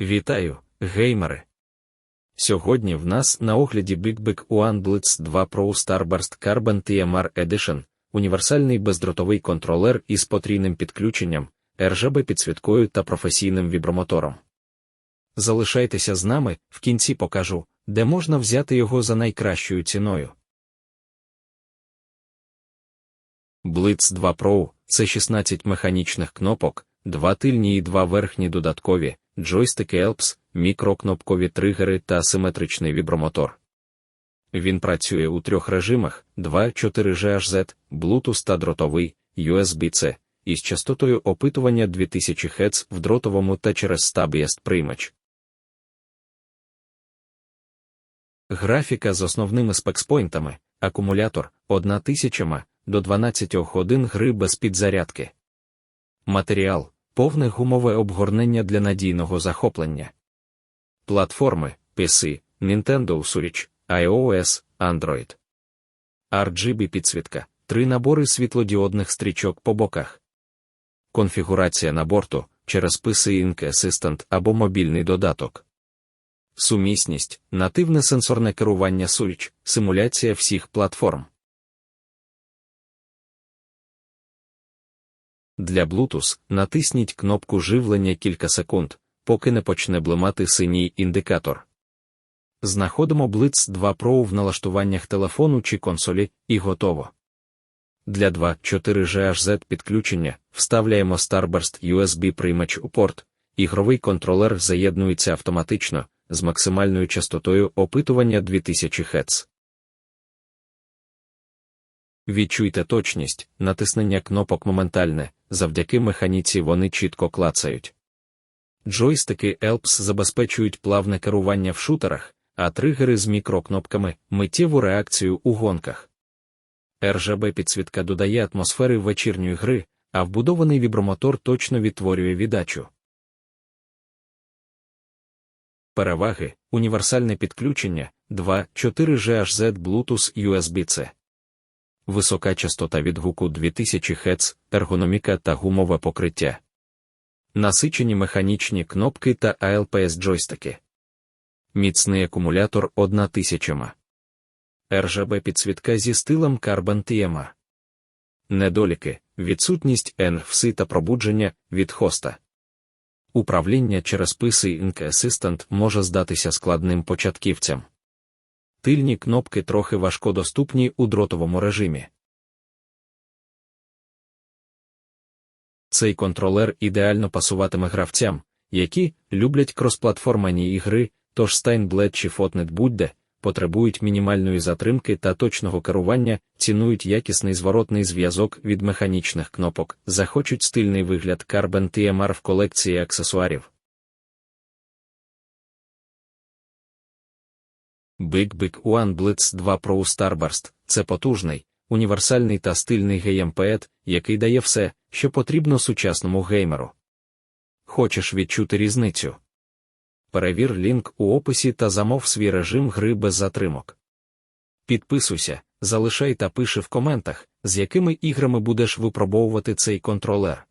Вітаю, геймери! Сьогодні в нас на огляді BigBig One Blitz 2 Pro Starburst Carbon TMR Edition, універсальний бездротовий контролер із потрійним підключенням, RGB підсвіткою та професійним вібромотором. Залишайтеся з нами, в кінці покажу, де можна взяти його за найкращою ціною. Blitz 2 Pro це 16 механічних кнопок, два тильні і два верхні додаткові, джойстики ELPS, мікрокнопкові тригери та асиметричний вібромотор. Він працює у трьох режимах: 2, 4G Bluetooth та дротовий, USB-C, із частотою опитування 2000 Хц в дротовому та через стабієст приймач. Графіка з основними спекспойнтами, акумулятор 1000 до 12 годин гри без підзарядки. Матеріал повне гумове обгорнення для надійного захоплення. Платформи PC, Nintendo Switch, iOS, Android. RGB підсвітка, три набори світлодіодних стрічок по боках. Конфігурація на борту через PC Ink Assistant або мобільний додаток. Сумісність, нативне сенсорне керування Switch, симуляція всіх платформ. Для Bluetooth натисніть кнопку живлення кілька секунд, поки не почне блимати синій індикатор. Знаходимо Blitz 2 Pro в налаштуваннях телефону чи консолі, і готово. Для 2.4G підключення вставляємо Starburst USB приймач у порт, ігровий контролер заєднується автоматично з максимальною частотою опитування 2000 Хц. Відчуйте точність, натиснення кнопок моментальне, завдяки механіці вони чітко клацають. Джойстики ELPS забезпечують плавне керування в шутерах, а тригери з мікрокнопками миттєву реакцію у гонках. RGB підсвітка додає атмосфери вечірньої гри, а вбудований вібромотор точно відтворює віддачу. Переваги універсальне підключення 2, 4G Bluetooth USB-C висока частота відгуку 2000 Хц, ергономіка та гумове покриття, насичені механічні кнопки та ALPS джойстики, міцний акумулятор 1000 ма. RGB підсвітка зі стилем Carbon TMA. Недоліки, відсутність NFC та пробудження від хоста. Управління через PC Ink Assistant може здатися складним початківцям тильні кнопки трохи важкодоступні у дротовому режимі. Цей контролер ідеально пасуватиме гравцям, які люблять кросплатформані ігри, тож Steinblade чи Fotnet будь-де, потребують мінімальної затримки та точного керування, цінують якісний зворотний зв'язок від механічних кнопок, захочуть стильний вигляд Carbon TMR в колекції аксесуарів. Big One Blitz 2 Pro Starburst це потужний, універсальний та стильний геймпед, який дає все, що потрібно сучасному геймеру. Хочеш відчути різницю? Перевір лінк у описі та замов свій режим гри без затримок. Підписуйся, залишай та пиши в коментах, з якими іграми будеш випробовувати цей контролер.